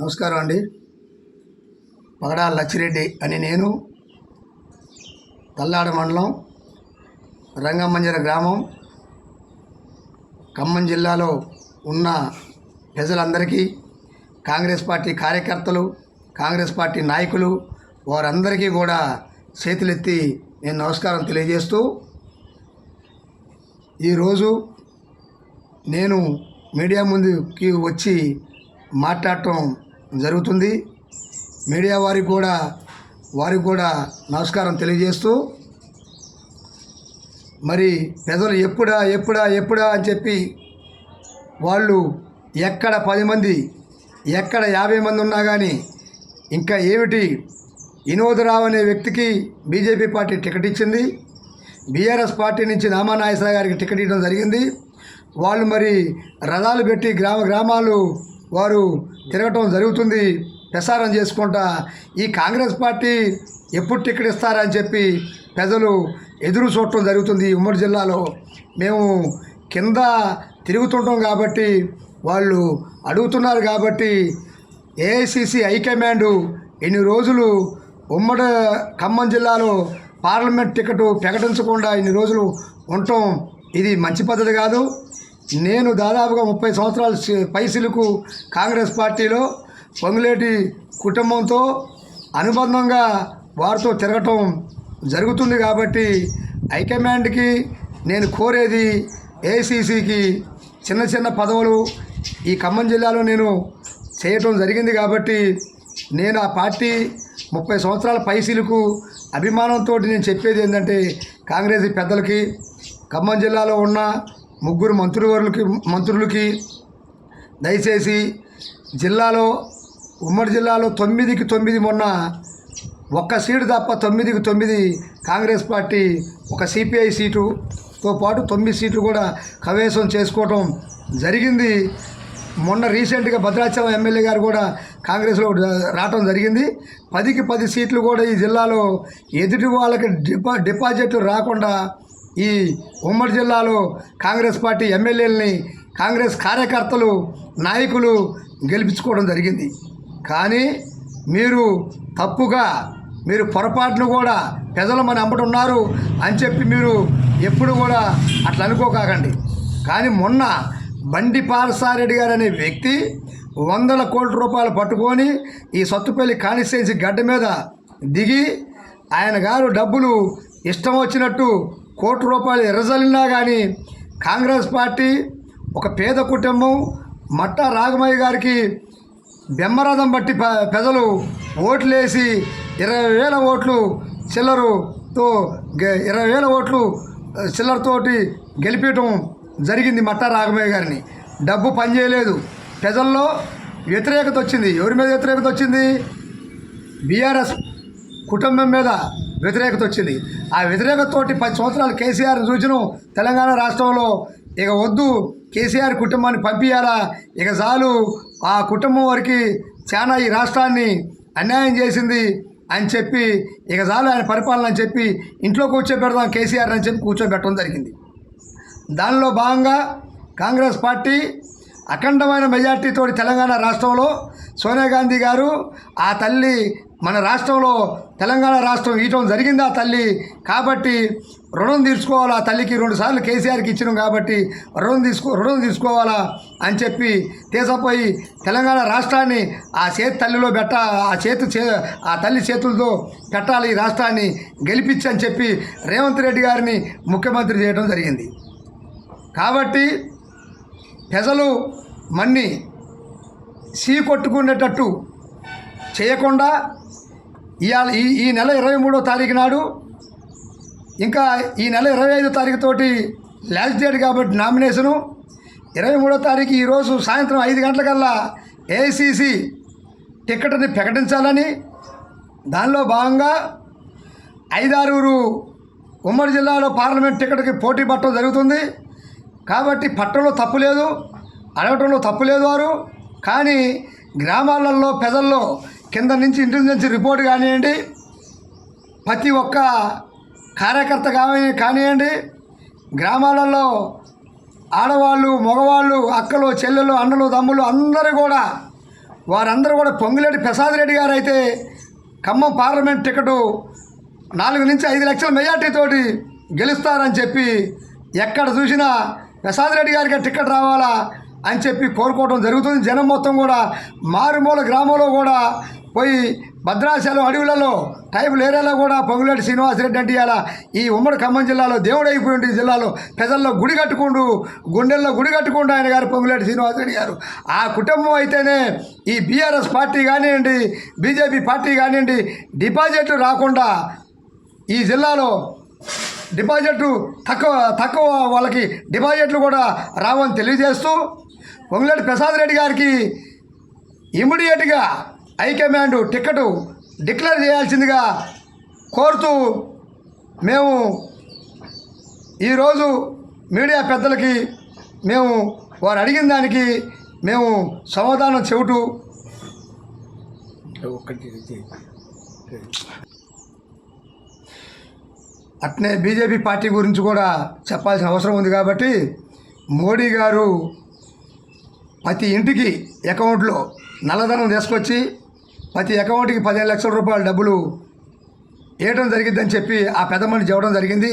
నమస్కారం అండి. పగడాల లచ్చిరెడ్డి అని నేను తల్లాడ మండలం రంగమంజర గ్రామం ఖమ్మం జిల్లాలో ఉన్న ప్రజలందరికీ కాంగ్రెస్ పార్టీ కార్యకర్తలు కాంగ్రెస్ పార్టీ నాయకులు వారందరికీ కూడా చేతులెత్తి నేను నమస్కారం తెలియజేస్తూ ఈరోజు నేను మీడియా ముందుకి వచ్చి మాట్లాడటం జరుగుతుంది. మీడియా వారికి కూడా వారికి కూడా నమస్కారం తెలియజేస్తూ మరి ప్రజలు ఎప్పుడా ఎప్పుడా ఎప్పుడా అని చెప్పి వాళ్ళు ఎక్కడ పది మంది ఎక్కడ యాభై మంది ఉన్నా కానీ ఇంకా ఏమిటి? వినోదరావు అనే వ్యక్తికి బీజేపీ పార్టీ టికెట్ ఇచ్చింది. బీఆర్ఎస్ పార్టీ నుంచి నామానాయసరావు గారికి టికెట్ ఇవ్వడం జరిగింది. వాళ్ళు మరి రథాలు పెట్టి గ్రామ గ్రామాలు వారు తిరగటం జరుగుతుంది. ప్రసారం చేసుకుంటా ఈ కాంగ్రెస్ పార్టీ ఎప్పుడు టికెట్ ఇస్తారని చెప్పి ప్రజలు ఎదురు చూడటం జరుగుతుంది ఉమ్మడి జిల్లాలో. మేము కింద తిరుగుతుంటాం కాబట్టి వాళ్ళు అడుగుతున్నారు కాబట్టి ఏఐసిసి హైకమాండ్ ఎన్ని రోజులు ఉమ్మడి ఖమ్మం జిల్లాలో పార్లమెంట్ టికెట్ ప్రకటించకుండా ఇన్ని రోజులు ఉండటం ఇది మంచి పద్ధతి కాదు. నేను దాదాపుగా ముప్పై సంవత్సరాల పైసలకు కాంగ్రెస్ పార్టీలో పొంగులేటి కుటుంబంతో అనుబంధంగా వారితో తిరగటం జరుగుతుంది కాబట్టి హైకమాండ్కి నేను కోరేది ఏసీసీకి చిన్న చిన్న పదవులు ఈ ఖమ్మం జిల్లాలో నేను చేయటం జరిగింది కాబట్టి నేను ఆ పార్టీ ముప్పై సంవత్సరాల పైసీలకు అభిమానంతో నేను చెప్పేది ఏంటంటే కాంగ్రెస్ పెద్దలకి ఖమ్మం జిల్లాలో ఉన్న ముగ్గురు మంత్రివర్లకి మంత్రులకి దయచేసి జిల్లాలో ఉమ్మడి జిల్లాలో తొమ్మిదికి తొమ్మిది మొన్న ఒక్క సీటు తప్ప తొమ్మిదికి తొమ్మిది కాంగ్రెస్ పార్టీ ఒక సిపిఐ సీటుతో పాటు తొమ్మిది సీట్లు కూడా కవేశం చేసుకోవటం జరిగింది. మొన్న రీసెంట్గా భద్రాచలం ఎమ్మెల్యే గారు కూడా కాంగ్రెస్లో రావటం జరిగింది. పదికి పది సీట్లు కూడా ఈ జిల్లాలో ఎదుటి వాళ్ళకి డిపా డిపాజిట్లు రాకుండా ఈ ఉమ్మడి జిల్లాలో కాంగ్రెస్ పార్టీ ఎమ్మెల్యేలని కాంగ్రెస్ కార్యకర్తలు నాయకులు గెలిపించుకోవడం జరిగింది. కానీ మీరు తప్పుగా మీరు పొరపాటును కూడా ప్రజలు మన ఉన్నారు అని చెప్పి మీరు ఎప్పుడు కూడా అట్లా అనుకోకాకండి. కానీ మొన్న బండి పాలసారెడ్డి గారు అనే వ్యక్తి వందల కోట్ల రూపాయలు పట్టుకొని ఈ సత్తుపల్లి కాన్స్టిట్యున్సీ గడ్డ మీద దిగి ఆయన గారు డబ్బులు ఇష్టం వచ్చినట్టు కోటి రూపాయలు ఎర్రజల్లినా కానీ కాంగ్రెస్ పార్టీ ఒక పేద కుటుంబం మట్టా రాఘమయ్య గారికి బెమ్మరథం బట్టి ప- ప్రజలు ఓట్లేసి ఇరవై వేల ఓట్లు చిల్లరుతో గె- ఇరవై వేల ఓట్లు చిల్లరతోటి గెలిపించడం జరిగింది మట్టా రాఘమయ్య గారిని. డబ్బు పనిచేయలేదు ప్రజల్లో వ్యతిరేకత వచ్చింది. ఎవరి మీద వ్యతిరేకత వచ్చింది? బీఆర్ఎస్ కుటుంబం మీద. వ్యతిరేకత వచ్చింది. ఆ వ్యతిరేకతతోటి పది సంవత్సరాలు కేసీఆర్ సూచన తెలంగాణ రాష్ట్రంలో ఇక వద్దు కేసీఆర్ కుటుంబాన్ని పంపించాలా ఇక చాలు ఆ కుటుంబం వారికి చాలా ఈ రాష్ట్రాన్ని అన్యాయం చేసింది అని చెప్పి ఇక చాలు ఆయన పరిపాలన అని చెప్పి ఇంట్లో కూర్చోబెడదాం కేసీఆర్ అని చెప్పి కూర్చోబెట్టడం జరిగింది. దానిలో భాగంగా కాంగ్రెస్ పార్టీ అఖండమైన మెజార్టీతో తెలంగాణ రాష్ట్రంలో సోనియా గాంధీ గారు ఆ తల్లి మన రాష్ట్రంలో తెలంగాణ రాష్ట్రం ఇవ్వటం జరిగింది ఆ తల్లి? కాబట్టి రుణం తీర్చుకోవాలా ఆ తల్లికి? రెండు సార్లు కేసీఆర్కి ఇచ్చినాం కాబట్టి రుణం తీసుకో రుణం తీసుకోవాలా అని చెప్పి తీసపోయి తెలంగాణ రాష్ట్రాన్ని ఆ చేతి తల్లిలో పెట్ట ఆ చేతి చే ఆ తల్లి చేతులతో పెట్టాలి ఈ రాష్ట్రాన్ని గెలిపించి అని చెప్పి రేవంత్ రెడ్డి గారిని ముఖ్యమంత్రి చేయడం జరిగింది. కాబట్టి ప్రజలు మన్ని సీ కొట్టుకునేటట్టు చేయకుండా ఇవాళ ఈ ఈ నెల ఇరవై మూడో తారీఖు నాడు ఇంకా ఈ నెల ఇరవై ఐదో తారీఖు తోటి లాస్ట్ డేట్ కాబట్టి నామినేషను. ఇరవై మూడో తారీఖు ఈరోజు సాయంత్రం ఐదు గంటలకల్లా ఏఐసిసి టికెట్ని ప్రకటించాలని దానిలో భాగంగా ఐదారుగురు ఉమ్మడి జిల్లాలో పార్లమెంట్ టికెట్కి పోటీ పట్టడం జరుగుతుంది. కాబట్టి పట్టణంలో తప్పు లేదు అడగటంలో తప్పు లేదు వారు. కానీ గ్రామాలలో పెదల్లో కింద నుంచి ఇంటెలిజెన్స్ రిపోర్ట్ కానివ్వండి ప్రతి ఒక్క కార్యకర్త కానీ కానివ్వండి గ్రామాలలో ఆడవాళ్ళు మగవాళ్ళు అక్కలు చెల్లెలు అన్నలు తమ్ముళ్ళు అందరూ కూడా వారందరూ కూడా పొంగులేటి ప్రసాద్ రెడ్డి గారు అయితే ఖమ్మం పార్లమెంట్ టికెట్ నాలుగు నుంచి ఐదు లక్షల మెజార్టీతోటి గెలుస్తారని చెప్పి ఎక్కడ చూసినా ప్రసాద్ రెడ్డి గారికి టికెట్ రావాలా అని చెప్పి కోరుకోవడం జరుగుతుంది. జనం మొత్తం కూడా మారుమూల గ్రామంలో కూడా పోయి భద్రాచలం అడవులలో టైపులు ఏరియాలో కూడా పొంగులేటి శ్రీనివాసరెడ్డి అంటే ఇలా ఈ ఉమ్మడి ఖమ్మం జిల్లాలో దేవుడు అయిపోయింది ఈ జిల్లాలో ప్రజల్లో గుడి కట్టుకుంటూ గుండెల్లో గుడి కట్టుకుంటూ ఆయన గారు పొంగులేటి శ్రీనివాసరెడ్డి గారు. ఆ కుటుంబం అయితేనే ఈ బీఆర్ఎస్ పార్టీ కానివ్వండి బీజేపీ పార్టీ కానివ్వండి డిపాజిట్లు రాకుండా ఈ జిల్లాలో డిపాజిట్లు తక్కువ తక్కువ వాళ్ళకి డిపాజిట్లు కూడా రావని తెలియజేస్తూ పొంగులేటి ప్రసాద్ రెడ్డి గారికి ఇమ్మీడియట్గా హైకమాండ్ టికెట్ డిక్లేర్ చేయాల్సిందిగా కోరుతూ మేము ఈరోజు మీడియా పెద్దలకి మేము వారు అడిగిన దానికి మేము సమాధానం చెబుతూ అట్నే బీజేపీ పార్టీ గురించి కూడా చెప్పాల్సిన అవసరం ఉంది కాబట్టి మోడీ గారు ప్రతి ఇంటికి అకౌంట్లో నల్లధనం తీసుకొచ్చి ప్రతి అకౌంట్కి పదిహేను లక్షల రూపాయల డబ్బులు వేయడం జరిగిందని చెప్పి ఆ పెద్ద మనిషి చెప్పడం జరిగింది.